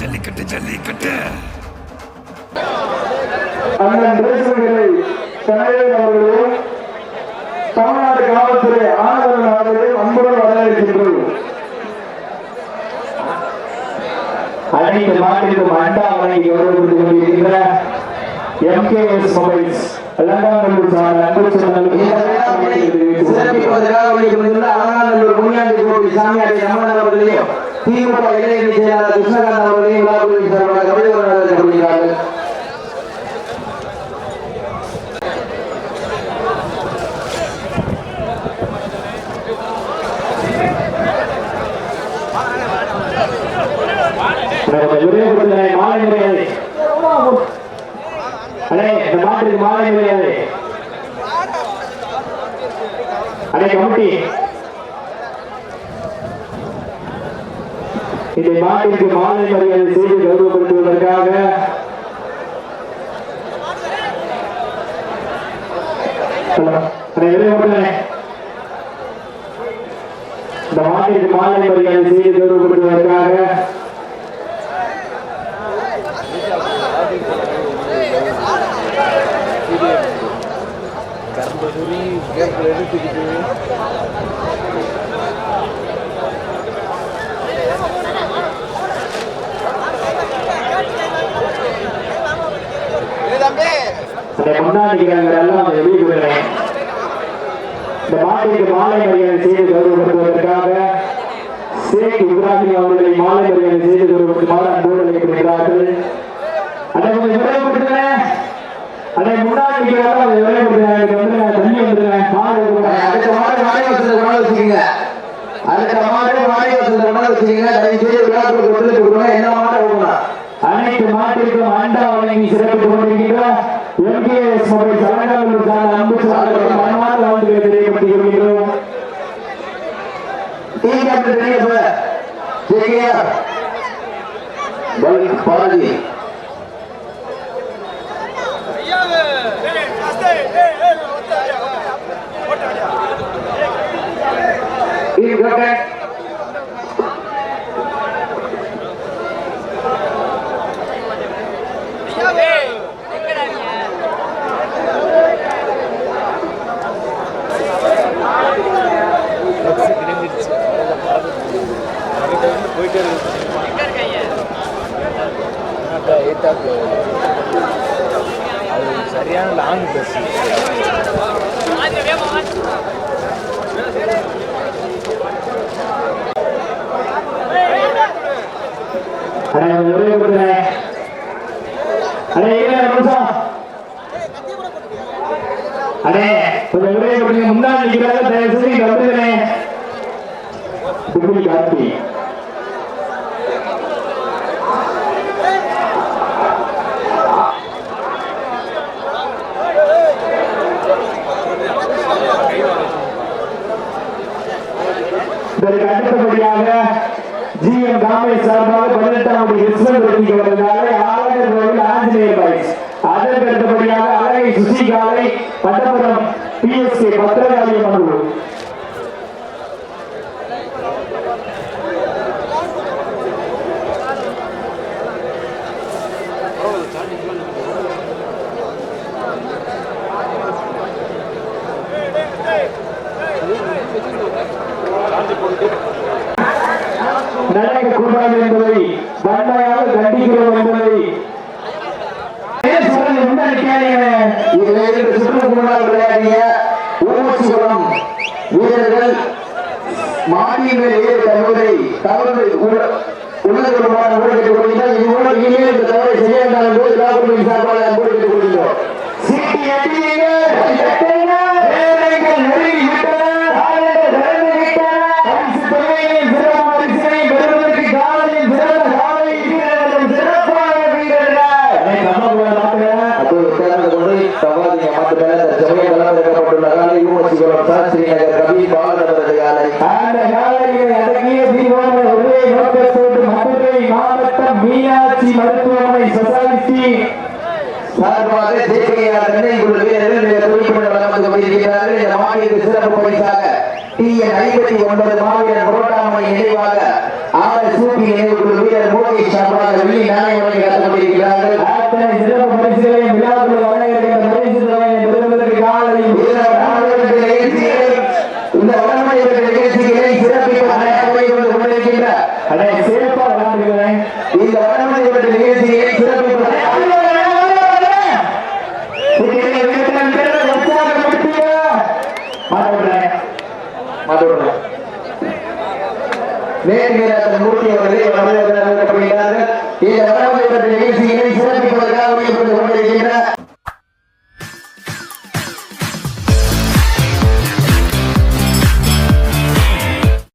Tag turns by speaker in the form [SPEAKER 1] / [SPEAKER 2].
[SPEAKER 1] ஜல்லிக்கட்டு ஜல்லிக்கட்டு.
[SPEAKER 2] அண்ணன் தேசங்களை தலைவர் அவர்களையும் தமிழ்நாடு காவல்துறை ஆனந்தன் அவர்களையும் அன்புடன் வரவேற்கின்றோம்.
[SPEAKER 3] அனைத்து மாநிலம் அண்டா வழங்கி கௌரவித்துக் கொண்டிருக்கின்ற எம்கேஎஸ் மொபைல்ஸ் லங்காநல்லூர் சார் அன்பு
[SPEAKER 4] விழாவினை சிறப்பிப்பதற்காக ரமணன் அவர்களையும் திமுக இளைஞர் செயலாளர் கிருஷ்ணகாந்த் அவர்களையும் விழாக்குழுவின் சார்பாக கவிதை வரவேற்கப்படுகிறார்கள்
[SPEAKER 3] மாலை முறையாது அடே கமிட்டி. இந்த மாட்டிற்கு மாலை மரியாதை செய்து கௌரவப்படுத்துவதற்காக இந்த மாட்டிற்கு மாலை மரியாதை செய்து கௌரவப்படுத்துவதற்காக அந்த முன்னாடி இருக்கிறவங்க எல்லாம் அந்த வெளியே போயிடுறேன் இந்த மாட்டிற்கு மாலை மரியாதை செய்து கௌரவப்படுத்துவதற்காக ஷேக் இப்ராஹிம் அவர்களை மாலை மரியாதை செய்து கௌரவப்படுத்துமாறு அன்போடு அழைக்கப்படுகிறார்கள். அதை கொஞ்சம் அதை முன்னாடி அதை தண்ணி மாலை
[SPEAKER 4] அடுத்த மாடு வாடகை வசதி கொண்டாந்து வச்சுக்கோங்க. அடுத்த வச்சுக்கோங்க. தயவு செய்து என்ன மாடு
[SPEAKER 3] அனைத்து மாட்டிற்கும் அண்டா வழங்கி சிறப்பு எம்கேஎஸ் மொபைல் தலைநகருக்கான அன்பு சாதனை மனமார்ந்த வாழ்த்துக்களை தெரியப்படுத்திக் கொள்கிறோம்
[SPEAKER 4] டீ கேப்டன் தெரியும் சார் சரியா பாரதி டீ கேப்டன்
[SPEAKER 5] சரியான லாங் பஸ்
[SPEAKER 3] அடே ஒரே கொஞ்சம் நிற்கிறாங்க தயவு செய்து இங்க வந்துக்கிறேன் இதற்கு அடுத்தபடியாக ஜி எம் காமேஷ் சார்பாக பதினெட்டாம் கிருஷ்ணன் வெற்றிக்கு வருவதாக நடக்கக்கூடாது என்பதை வன்மையாக கண்டிக்கிறோம் என்பதை. ஏன்
[SPEAKER 4] விளையாடிய ஊர்வசிகுளம் வீரர்கள் தவறு ஊழல் இந்த தவறை செய்ய ஊர்வசிகுளம் ஸ்ரீநகர் கவி பாலநடனது காலை
[SPEAKER 3] அந்த காலையை அடக்கிய தீர்வான ஒரே நோக்கத்தோடு மதுரை மாவட்டம் மீனாட்சி மருத்துவமனை சொசைட்டி
[SPEAKER 4] சார்பாக தேசியார் சென்னை வீரர்கள் குறிப்பிட்ட இந்த சிறப்பு பரிசாக ஐம்பத்தி ஒன்பது புரோட்டாமணி நினைவாக நேர்மீராசன் மூர்த்தி அவர்களே வரவேற்கிறார்கள் இந்த வரவேற்பு நிகழ்ச்சியினை